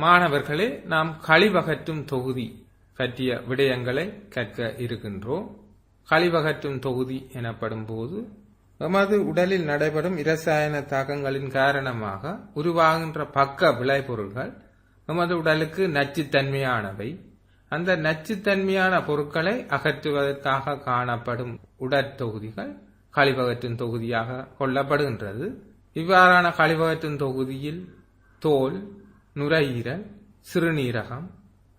மாணவர்களே நாம் கழிவகற்றும் தொகுதி பற்றிய விடயங்களை கற்க இருக்கின்றோம். கழிவகற்றும் தொகுதி எனப்படும் போது எமது உடலில் நடைபெறும் இரசாயன தாக்கங்களின் காரணமாக உருவாகின்ற பக்க விளைபொருள்கள் எமது உடலுக்கு நச்சுத்தன்மையானவை. அந்த நச்சுத்தன்மையான பொருட்களை அகற்றுவதற்காக காணப்படும் உடற்தொகுதிகள் கழிவகற்றும் தொகுதியாக கொள்ளப்படுகின்றது. இவ்வாறான கழிவகற்றும் தொகுதியில் தோல் நுரையீரல் சிறுநீரகம்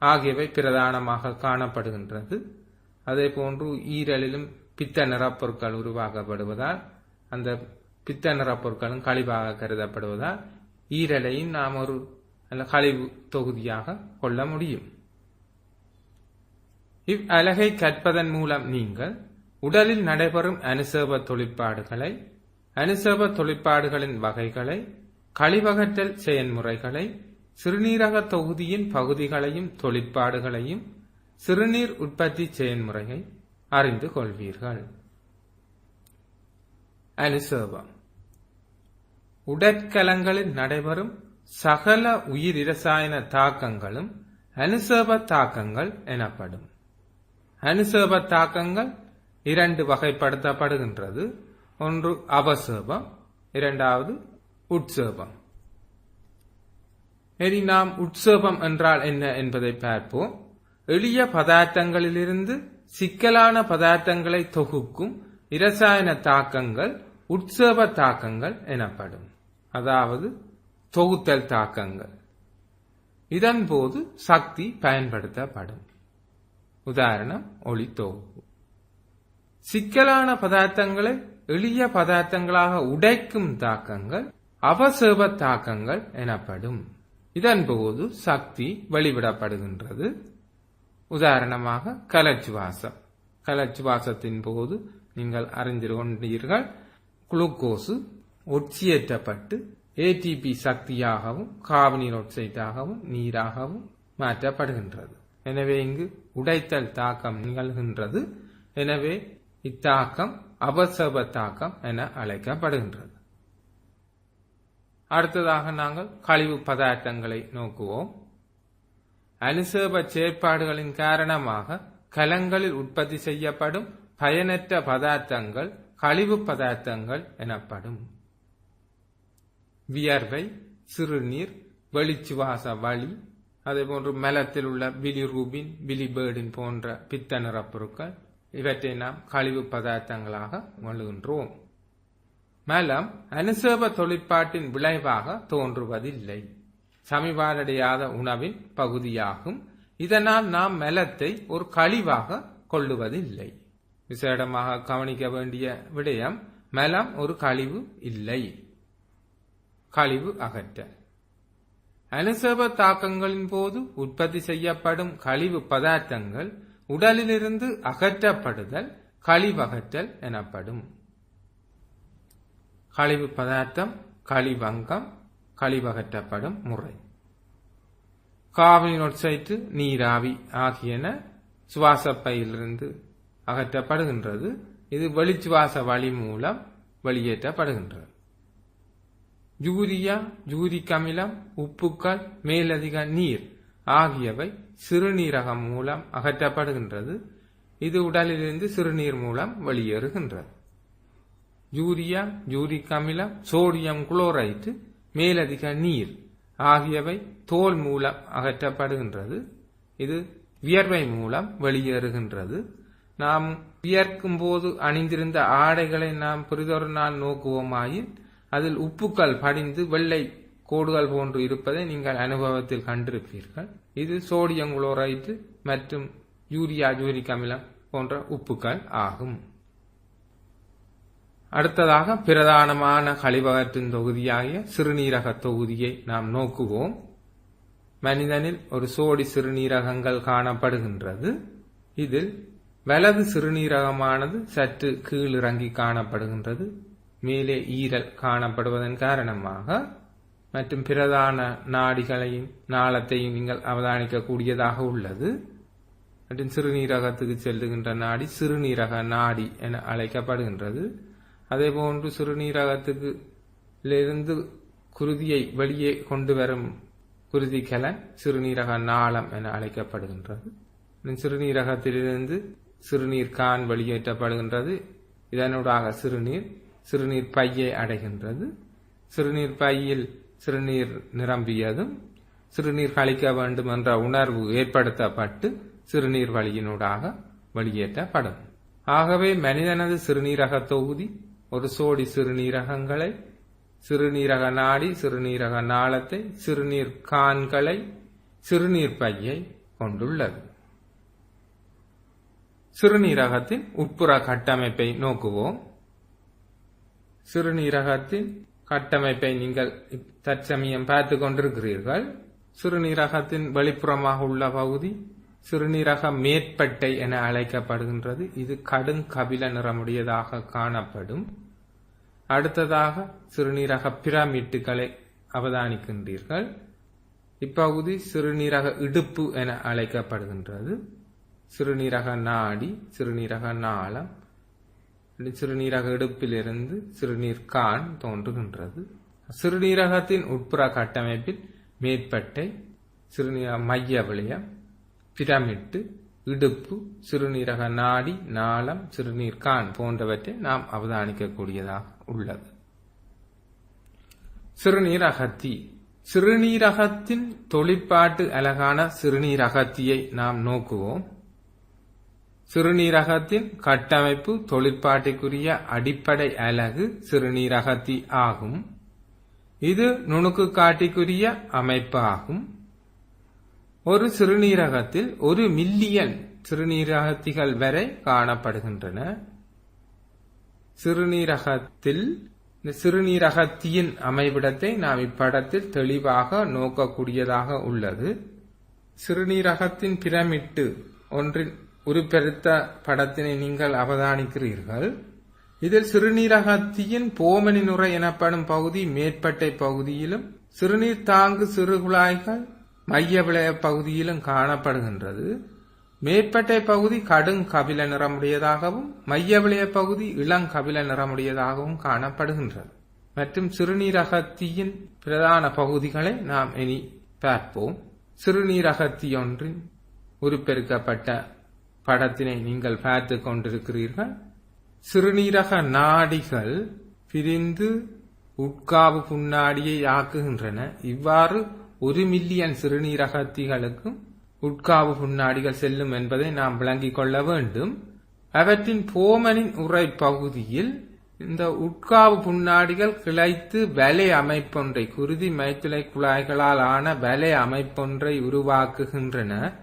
ஆகியவை பிரதானமாக காணப்படுகின்றது. அதே போன்று ஈரலிலும் பித்த நிறப்பொருட்கள் உருவாக்கப்படுவதால் அந்த பித்த நிறப்பொருட்களும் கழிவாக கருதப்படுவதால் ஈரலையும் நாம் ஒரு நல்ல கழிவு தொகுதியாக கொள்ள முடியும். இவ் அலகை கற்பதன் மூலம் நீங்கள் உடலில் நடைபெறும் அனுசேப தொழிற்பாடுகளை அனுசேப தொழிற்பாடுகளின் வகைகளை கழிவகற்றல் செயல்முறைகளை சிறுநீரக தொகுதியின் பகுதிகளையும் தொழிற்பாடுகளையும் சிறுநீர் உற்பத்தி செயல்முறையை அறிந்து கொள்வீர்கள். அனுசேபம். உடற்கலங்களில் நடைபெறும் சகல உயிர் இரசாயன தாக்கங்களும் அனுசேப தாக்கங்கள் எனப்படும். அனுசேப தாக்கங்கள் இரண்டு வகைப்படுத்தப்படுகின்றது. ஒன்று அவசேபம் இரண்டாவது உட்சேபம். இனி நாம் உட்சேபம் என்றால் என்ன என்பதை பார்ப்போம். எளிய பதார்த்தங்களிலிருந்து சிக்கலான பதார்த்தங்களை தொகுக்கும் இரசாயன தாக்கங்கள் உட்சேப தாக்கங்கள் எனப்படும். அதாவது தொகுத்தல் தாக்கங்கள். இதன் போது சக்தி பயன்படுத்தப்படும். உதாரணம் ஒளி தொகுப்பு. சிக்கலான பதார்த்தங்களை எளிய பதார்த்தங்களாக உடைக்கும் தாக்கங்கள் அவசேப தாக்கங்கள் எனப்படும். இதன்போது சக்தி வெளிவிடப்படுகின்றது. உதாரணமாக கலச்சுவாசம். கலச்சுவாசத்தின் போது நீங்கள் அறிந்து கொண்டீர்கள் குளுக்கோசு ஒட்சியேற்றப்பட்டு ஏடிபி சக்தியாகவும் கார்பனீர் ஒட்சைட்டாகவும் நீராகவும் மாற்றப்படுகின்றது. எனவே இங்கு உடைத்தல் தாக்கம் நிகழ்கின்றது. எனவே இத்தாக்கம் அவசப தாக்கம் என அழைக்கப்படுகின்றது. அடுத்ததாக நாங்கள் கழிவு பதார்த்தங்களை நோக்குவோம். அனுசேப செயற்பாடுகளின் காரணமாக கலங்களில் உற்பத்தி செய்யப்படும் பயனற்ற பதார்த்தங்கள் கழிவு பதார்த்தங்கள் எனப்படும். வியர்வை சிறுநீர் வெளிச்சுவாச வழி அதேபோன்று மலத்தில் உள்ள பிலிரூபின் பிலிபேர்டின் போன்ற பித்த நிறப்பொருட்கள் இவற்றை நாம் கழிவு பதார்த்தங்களாக வழுகின்றோம் மலம் அனுசேப தொழிற்பாட்டின் விளைவாக தோன்றுவதில்லை. சமிபாலடையாத உணவின் பகுதியாகும். இதனால் நாம் மலத்தை ஒரு கழிவாக கொள்ளுவதில்லை. விசேடமாக கவனிக்க வேண்டிய விடயம் மலம் ஒரு கழிவு இல்லை. கழிவு அகற்ற. அனுசேப தாக்கங்களின் போது உற்பத்தி செய்யப்படும் கழிவு பதார்த்தங்கள் உடலிலிருந்து அகற்றப்படுதல் கழிவகற்றல் எனப்படும். கழிவு பதார்த்தம் கழிவங்கம் கழிவகற்றப்படும் முறை. கார்பன் ஒட்சைட்டு நீராவி ஆகியன சுவாசப்பையிலிருந்து அகற்றப்படுகின்றது. இது வெளிச்சுவாச வழி மூலம் வெளியேற்றப்படுகின்றது. யூரியா யூரிக் அமிலம் உப்புக்கள் மேலதிக நீர் ஆகியவை சிறுநீரகம் மூலம் அகற்றப்படுகின்றது. இது உடலிலிருந்து சிறுநீர் மூலம் வெளியேறுகின்றது. யூரியா யூரிக் அமிலம் சோடியம் குளோரைட்டு மேலதிக நீர் ஆகியவை தோல் மூலம் அகற்றப்படுகின்றது. இது வியர்வை மூலம் வெளியேறுகின்றது. நாம் வியர்க்கும் போது அணிந்திருந்த ஆடைகளை நாம் புரிதொரு நாள் நோக்குவோமாயின் அதில் உப்புக்கள் படிந்து வெள்ளை கோடுகள் போன்று இருப்பதை நீங்கள் அனுபவத்தில் கண்டிருப்பீர்கள். இது சோடியம் குளோரைட்டு மற்றும் யூரியா யூரிக் அமிலம் போன்ற உப்புக்கள் ஆகும். அடுத்ததாக பிரதானமான கழிவகத்தின் தொகுதியாகிய சிறுநீரக தொகுதியை நாம் நோக்குவோம். மனிதனில் ஒரு சோடி சிறுநீரகங்கள் காணப்படுகின்றது. இதில் வலது சிறுநீரகமானது சற்று கீழிறங்கி காணப்படுகின்றது. மேலே ஈரல் காணப்படுவதன் காரணமாக மற்றும் பிரதான நாடிகளையும் நாளத்தையும் நீங்கள் அவதானிக்கக்கூடியதாக உள்ளது. மற்றும் சிறுநீரகத்துக்கு செல்லுகின்ற நாடி சிறுநீரக நாடி என அழைக்கப்படுகின்றது. அதேபோன்று சிறுநீரகத்துக்கு இருந்து குருதியை வெளியே கொண்டு வரும் குருதிக்கலன் சிறுநீரக நாளம் என அழைக்கப்படுகின்றது. சிறுநீரகத்திலிருந்து சிறுநீர் கான் வெளியேற்றப்படுகின்றது. இதனூடாக சிறுநீர் சிறுநீர் பையை அடைகின்றது. சிறுநீர் பையில் சிறுநீர் நிரம்பியதும் சிறுநீர் கழிக்க வேண்டும் என்ற உணர்வு ஏற்படுத்தப்பட்டு சிறுநீர் வழியினூடாக வெளியேற்றப்படும். ஆகவே மனிதனது சிறுநீரக தொகுதி ஒரு சோடி சிறுநீரகங்களை சிறுநீரக நாடி சிறுநீரக நாளத்தை சிறுநீர் கான்களை சிறுநீர் பையை கொண்டுள்ளது. சிறுநீரகத்தின் உட்புற கட்டமைப்பை நோக்குவோம். சிறுநீரகத்தின் கட்டமைப்பை நீங்கள் தற்சமயம் பார்த்து கொண்டிருக்கிறீர்கள். சிறுநீரகத்தின் வெளிப்புறமாக உள்ள பகுதி சிறுநீரக மேற்பட்டை என அழைக்கப்படுகின்றது. இது கடுங்கபில நிறமுடையதாக காணப்படும். அடுத்ததாக சிறுநீரக பிரமிட்டுகளை அவதானிக்கின்றீர்கள். இப்பகுதி சிறுநீரக இடுப்பு என அழைக்கப்படுகின்றது. சிறுநீரக நாடி சிறுநீரக நாளம் சிறுநீரக இடுப்பிலிருந்து சிறுநீர் கான் தோன்றுகின்றது. சிறுநீரகத்தின் உட்புற கட்டமைப்பில் மேற்பட்டை சிறுநீரக மைய விளையம் பிரமிட்டு இடுப்பு சிறுநீரக நாடி நாளம் சிறுநீர்கான் போன்றவற்றை நாம் அவதானிக்கக்கூடியதாக உள்ளது. சிறுநீரகத்தி. சிறுநீரகத்தின் தொழிற்பாட்டு அலகான சிறுநீரகத்தியை நாம் நோக்குவோம். சிறுநீரகத்தின் கட்டமைப்பு தொழிற்பாட்டிற்குரிய அடிப்படை அலகு சிறுநீரகத்தி ஆகும். இது நுணுக்கு காட்டிக்குரிய அமைப்பாகும். ஆகும் ஒரு சிறுநீரகத்தில் ஒரு மில்லியன் சிறுநீரகத்திகள் வரை காணப்படுகின்றன. சிறுநீரகத்தில் இந்த சிறுநீரகத்தியின் அமைவிடத்தை நாம் இப்படத்தில் தெளிவாக நோக்கக்கூடியதாக உள்ளது. சிறுநீரகத்தின் பிரமிட்டு ஒன்றின் உருப்பெருத்த படத்தினை நீங்கள் அவதானிக்கிறீர்கள். இதில் சிறுநீரகத்தியின் போமனி நுரை எனப்படும் பகுதி மேற்பட்டை பகுதியிலும் சிறுநீர் தாங்கு சிறுகுழாய்கள் மைய விளைய பகுதியிலும் காணப்படுகின்றது. மேற்பட்டை பகுதி கடும் கபில நிறமுடையதாகவும் மைய விளைய பகுதி இளங்கபில நிறமுடையதாகவும் காணப்படுகின்றது. மற்றும் சிறுநீரகத்தியின் பிரதான பகுதிகளை நாம் இனி பார்ப்போம். சிறுநீரகத்தியொன்றின் உருப்பெருக்கப்பட்ட படத்தினை நீங்கள் பார்த்து கொண்டிருக்கிறீர்கள். சிறுநீரக நாடிகள் பிரிந்து உட்காவு புண்ணாடியை ஆக்குகின்றன. இவ்வாறு ஒரு மில்லியன் சிறுநீரகத்திகளுக்கும் உட்காவு புண்ணாடிகள் செல்லும் என்பதை நாம் விளங்கிக் கொள்ள வேண்டும். அவற்றின் போமனின் உரை பகுதியில் இந்த உட்காவு புண்ணாடிகள் கிளைத்து வலை அமைப்பொன்றை குருதி மைத்துளை குழாய்களால் ஆன வலை அமைப்பொன்றை உருவாக்குகின்றன.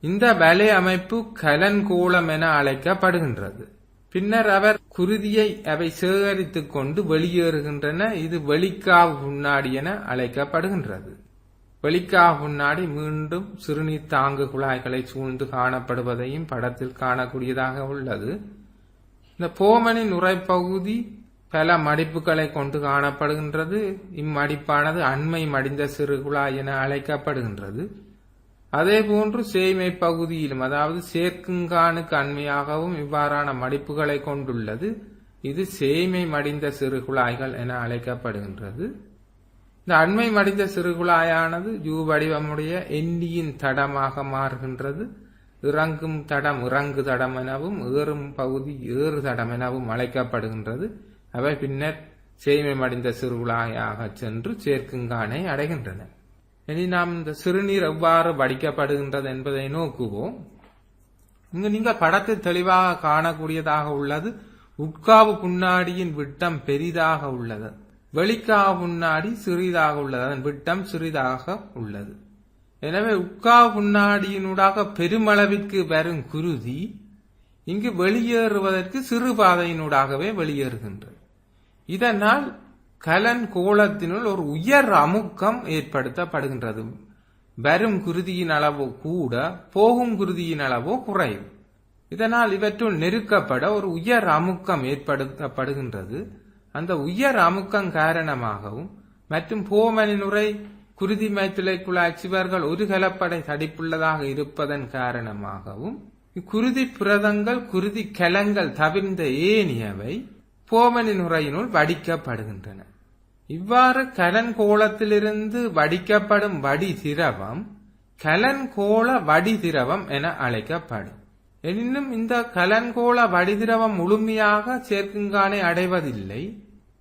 இந்த வலை அமைப்பு கலன்கோளம் என அழைக்கப்படுகின்றது. பின்னர் அவர் குருதியை அவை சேகரித்துக் கொண்டு வெளியேறுகின்றன. இது வெளிக்காவு புண்ணாடி என அழைக்கப்படுகின்றது. வெளிக்காக முன்னாடி மீண்டும் சிறுநீர் தாங்கு குழாய்களை சூழ்ந்து காணப்படுவதையும் படத்தில் காணக்கூடியதாக உள்ளது. இந்த போமனின் உரைப்பகுதி பல மடிப்புகளை கொண்டு காணப்படுகின்றது. இம்மடிப்பானது அண்மை மடிந்த சிறு குழாய் என அழைக்கப்படுகின்றது. அதே போன்று சேய்மை பகுதியிலும் அதாவது சேர்க்குங்கானுக்கு அண்மையாகவும் இவ்வாறான மடிப்புகளை கொண்டுள்ளது. இது சேய்மை மடிந்த சிறு குழாய்கள் என அழைக்கப்படுகின்றது. இந்த அண்மை மடிந்த சிறு குழாயானது யூ வடிவமுடைய எண்டியின் தடமாக மாறுகின்றது. இறங்கும் தடம் இறங்கு தடம் எனவும் ஏறும் பகுதி ஏறு தடம் எனவும் அழைக்கப்படுகின்றது. அவை பின்னர் சேய்மை மடிந்த சிறுகுழாயாக சென்று சேர்க்குங்கானை அடைகின்றன. இனி நாம் இந்த சிறுநீர் எவ்வாறு வடிக்கப்படுகின்றது என்பதை நோக்குவோம். இங்கு நீங்கள் படத்தில் தெளிவாக காணக்கூடியதாக உள்ளது. உட்காவு புண்ணாடியின் விட்டம் பெரிதாக உள்ளது. வெளிக்காவு புண்ணாடி சிறிதாக உள்ளது. அதன் விட்டம் சிறிதாக உள்ளது. எனவே உட்காவு புண்ணாடியினூடாக பெருமளவிற்கு வரும் குருதி இங்கு வெளியேறுவதற்கு சிறு பாதையினூடாகவே வெளியேறுகின்றது. இதனால் கலன் கோலத்தினுள் ஒரு உயர் அமுக்கம் ஏற்படுத்தப்படுகின்றது. வரும் குருதியின் அளவோ கூட போகும் குருதியின் அளவோ குறையும். இதனால் இவற்றுள் நெருக்கப்பட ஒரு உயர் அமுக்கம் ஏற்படுத்தப்படுகின்றது. அந்த உயர் அமுக்கம் காரணமாகவும் மற்றும் போமனினுரை குருதி மைத்துளை குழாய் சிவர்கள் ஒரு கலப்படை தடிப்புள்ளதாக இருப்பதன் காரணமாகவும் குருதி புரதங்கள் குருதி கலங்கள் தவிர்ந்த ஏனியவை போமனி நுரையினுள் வடிக்கப்படுகின்றன. இவ்வாறு கலன்கோளத்திலிருந்து வடிக்கப்படும் வடி திரவம் கலன்கோள வடி திரவம் என அழைக்கப்படும். எனினும் இந்த கலன்கோள வடிதிரவம் முழுமையாக சேர்க்குங்கானை அடைவதில்லை.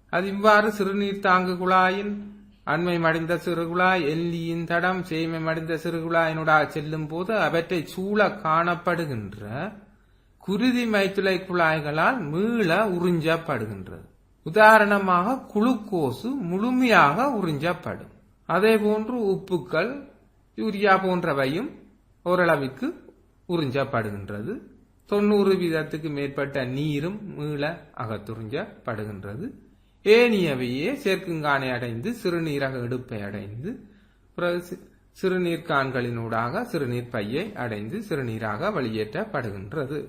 அது இவ்வாறு சிறுநீர் தாங்கு குழாயின் அண்மை மடிந்த சிறுகுழாய் எல்லியின் தடம் சேமை மடிந்த சிறுகுழாயினூடாக செல்லும் போது அவற்றை சூழ காணப்படுகின்ற குருதி மைத்துளை குழாய்களால் மீள உறிஞ்சப்படுகின்றது. உதாரணமாக குளுக்கோசு முழுமையாக உறிஞ்சப்படும். அதே போன்று உப்புக்கள் யூரியா போன்றவையும் ஓரளவிற்கு உறிஞ்சப்படுகின்றது தொண்ணூறு வீதத்துக்கு மேற்பட்ட நீரும் மீள அகத்துறிஞ்சப்படுகின்றது ஏனியவையே சேர்க்குங்கானை அடைந்து சிறுநீரக எடுப்பை அடைந்து பிறகு சிறுநீர்கான்களினூடாக சிறுநீர் பையை அடைந்து சிறுநீராக வெளியேற்றப்படுகின்றது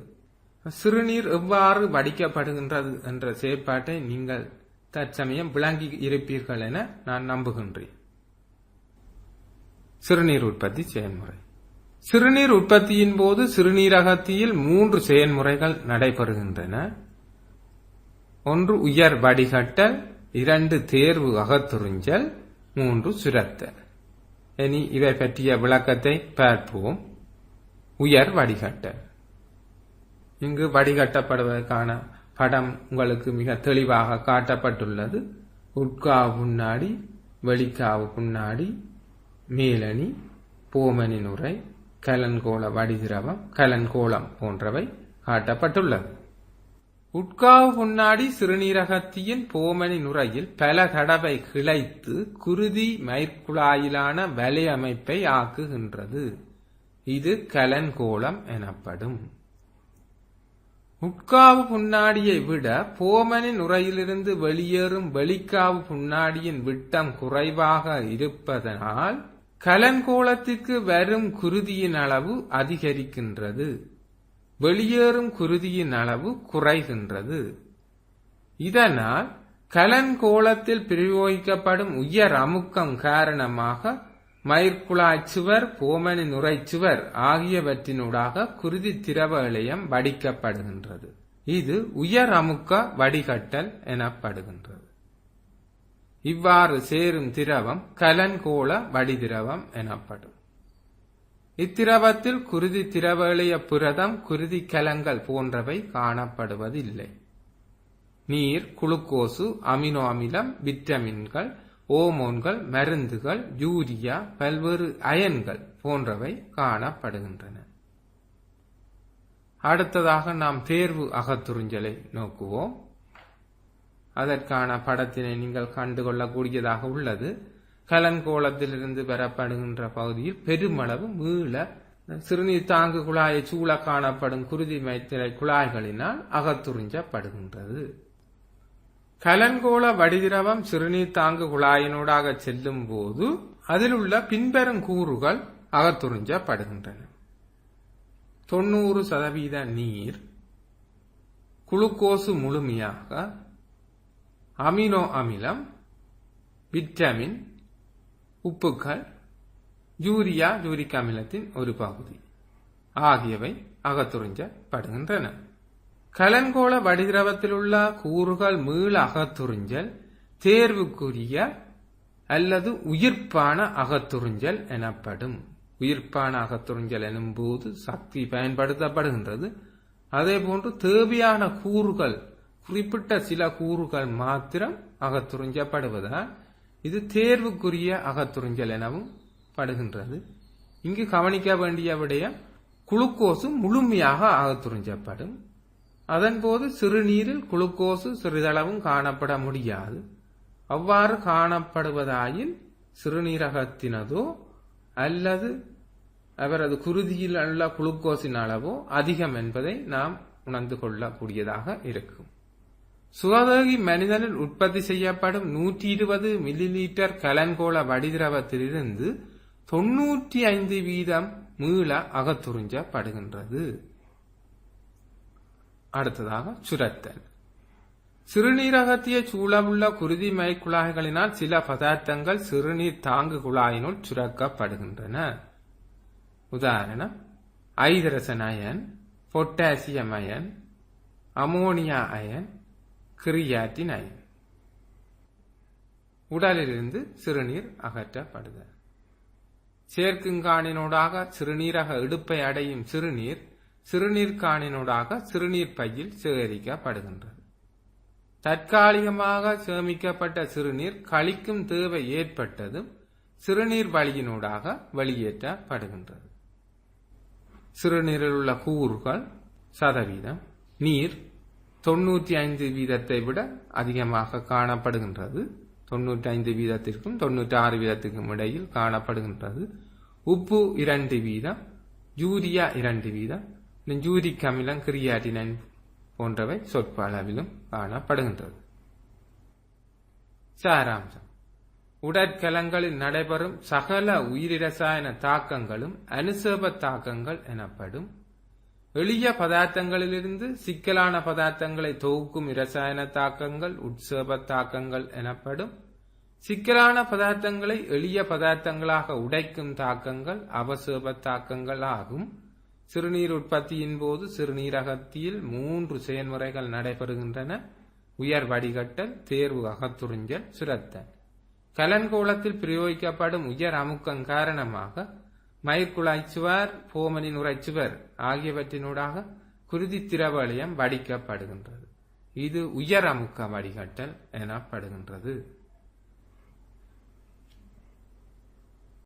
சிறுநீர் எவ்வாறு வடிக்கப்படுகின்றது என்ற செயற்பாட்டை நீங்கள் தற்சமயம் விளங்கி இருப்பீர்கள் என நான் நம்புகின்றேன். சிறுநீர் உற்பத்தி செயல்முறை. சிறுநீர் உற்பத்தியின் போது சிறுநீரகத்தியில் மூன்று செயல்முறைகள் நடைபெறுகின்றன. ஒன்று உயர் வடிகட்டல் இரண்டு தேர்வு அகத்துறிஞ்சல் மூன்று சுரத்தல். இனி இவை பற்றிய விளக்கத்தை பார்ப்போம். உயர் வடிகட்டல். இங்கு வடிகட்டப்படுவதற்கான படம் உங்களுக்கு மிக தெளிவாக காட்டப்பட்டுள்ளது. உட்காவு முன்னாடி வெளிக்காவு முன்னாடி மேலணி பூமணி நுரை கலன்கோள வடிதிரவம் கலன்கோளம் போன்றவை காட்டப்பட்டுள்ளது. உட்காவு முன்னாடி சிறுநீரகத்தியின் போமணி நுரையில் பல தடவை கிளைத்து குருதி மயிர்குழாயிலான வலையமைப்பை ஆக்குகின்றது. இது கலன்கோளம் எனப்படும். உட்காவு புண்ணாடியை விட போமனி நுரையிலிருந்து வெளியேறும் வெளிக்காவு புண்ணாடியின் விட்டம் குறைவாக இருப்பதனால் கலன்கோளத்திற்கு வரும் குருதியின் அளவு அதிகரிக்கின்றது. வெளியேறும் குருதியின் அளவு குறைகின்றது. இதனால் கலன்கோளத்தில் பிரயோகிக்கப்படும் உயர் அமுக்கம் காரணமாக மயிர்குழாய் சுவர் போமனி நுரைச்சுவர் ஆகியவற்றினூடாக குருதி திரவ இழையம் வடிக்கப்படுகின்றது. இது உயர் அமுக்க வடிகட்டல் எனப்படுகின்றது. இவ்வாறு சேரும் திரவம் கலன்கோள வடிதிரவம் எனப்படும். இத்திரவத்தில் குருதி திரவளிய புரதம் குருதி கலங்கள் போன்றவை காணப்படுவதில்லை. நீர் குளுக்கோசு அமினோ அமிலம் விட்டமின்கள் ஓமோன்கள் மருந்துகள் யூரியா பல்வேறு அயன்கள் போன்றவை காணப்படுகின்றன. அடுத்ததாக நாம் தேர்வு அகத்துறிஞ்சலை நோக்குவோம். அதற்கான படத்தினை நீங்கள் கண்டுகொள்ளக்கூடியதாக உள்ளது. கலன்கோளத்திலிருந்து பெறப்படுகின்ற பகுதியில் பெருமளவு மீள சிறுநீர் தாங்கு குழாயை சூழ காணப்படும் குருதி மைத்திரை குழாய்களினால் அகத்துறிஞ்சப்படுகின்றது. கலன்கோள வடிதிரவம் சிறுநீர் தாங்கு குழாயினூடாக செல்லும் போது அதில் உள்ள பின்வரும் கூறுகள் அகத்துறிஞ்சப்படுகின்றன. தொண்ணூறு சதவீத நீர் குளுக்கோசு முழுமையாக அமினோ அமிலம் விட்டமின் உப்புக்கள் யூரியா யூரிக் அமிலத்தின் ஒரு பகுதி ஆகியவை அகத்துறிஞ்சப்படுகின்றன. கலன்கோள வடிதிரவத்தில் உள்ள கூறுகள் மீள அகத்துறிஞ்சல் தேர்வுக்குரிய அல்லது உயிர்ப்பான அகத்துறிஞ்சல் எனப்படும். உயிர்ப்பான அகத்துறிஞ்சல் எனும்போது சக்தி பயன்படுத்தப்படுகின்றது. அதேபோன்று தேவையான கூறுகள் குறிப்பிட்ட சில கூறுகள் மாத்திரம் அகத்துறிஞ்சப்படுவதால் இது தேர்வுக்குரிய அகத்துறிஞ்சல் எனவும் படுகின்றது. இங்கு கவனிக்க வேண்டிய விடயம் குளுக்கோசு முழுமையாக அகத்துறிஞ்சப்படும். அதன்போது சிறுநீரில் குளுக்கோசு சிறிதளவும் காணப்பட முடியாது. அவ்வாறு காணப்படுவதாயின் சிறுநீரகத்தினதோ அல்லது அவரது குருதியில் உள்ள குளுக்கோஸின் அளவோ அதிகம் என்பதை நாம் உணர்ந்து கொள்ளக்கூடியதாக இருக்கும். சுகாதாரி மனிதனில் உற்பத்தி செய்யப்படும் நூற்றி இருபது மில்லி லீட்டர் கலன்கோள வடிதிரவத்திலிருந்து தொன்னூற்றி ஐந்து வீதம் மீள அகத்துறிஞ்சப்படுகின்றது அடுத்ததாக சுரத்தல். சிறுநீரகத்திய சூழவுள்ள குருதி மைக்குழாய்களினால் சில பதார்த்தங்கள் சிறுநீர் தாங்கு குழாயினுள் சுரக்கப்படுகின்றன. உதாரணம் ஐதரசன் ion potassium ion ammonia ion creatinine உடலிலிருந்து சிறுநீர் அகற்றப்படுதல் சேர்க்குங்கானினூடாக சிறுநீரக இடுப்பை அடையும் சிறுநீர் சிறுநீர்காணினூடாக சிறுநீர் பையில் சேகரிக்கப்படுகின்றது. தற்காலிகமாக சேமிக்கப்பட்ட சிறுநீர் கழிக்கும் தேவை ஏற்பட்டதும் சிறுநீர் வழியினூடாக வெளியேற்றப்படுகின்றது. சிறுநீரில் உள்ள கூறுகள் சதவீதம் நீர் தொண்ணூற்றி ஐந்து வீதத்தை விட அதிகமாக காணப்படுகின்றது. தொண்ணூற்றி ஐந்து வீதத்திற்கும் தொண்ணூற்றி ஆறு வீதத்திற்கும் இடையில் காணப்படுகின்றது. உப்பு இரண்டு வீதம் யூரியா இரண்டு வீதம் யூரிக் அமிலம் கிரியாட்டினன் போன்றவை சொற்ப அளவிலும் காணப்படுகின்றது. சாராம்சம். உடற்கலங்களில் நடைபெறும் சகல உயிரிரசாயன தாக்கங்களும் அனுசேப தாக்கங்கள் எனப்படும் எளிய பதார்த்தங்களிலிருந்து சிக்கலான பதார்த்தங்களை தொகுக்கும் இரசாயன தாக்கங்கள் உட்சேப தாக்கங்கள் எனப்படும். சிக்கலான பதார்த்தங்களை எளிய பதார்த்தங்களாக உடைக்கும் தாக்கங்கள் அவசேப தாக்கங்கள் ஆகும் சிறுநீர் உற்பத்தியின் போது சிறுநீரகத்தில் மூன்று செயல்முறைகள் நடைபெறுகின்றன. உயர் வடிகட்டல் தேர்வு அகத்துறிஞ்சல் சுரத்தல். கலன்கோளத்தில் பிரயோகிக்கப்படும் உயர் அமுக்கம் காரணமாக மயிர்குழாய் சுவர் போமனின் உரைச்சுவர் ஆகியவற்றினூடாக குருதி திரவளையம் வடிக்கப்படுகின்றது. இது உயரமுக்க வடிகட்டல் எனப்படுகின்றது.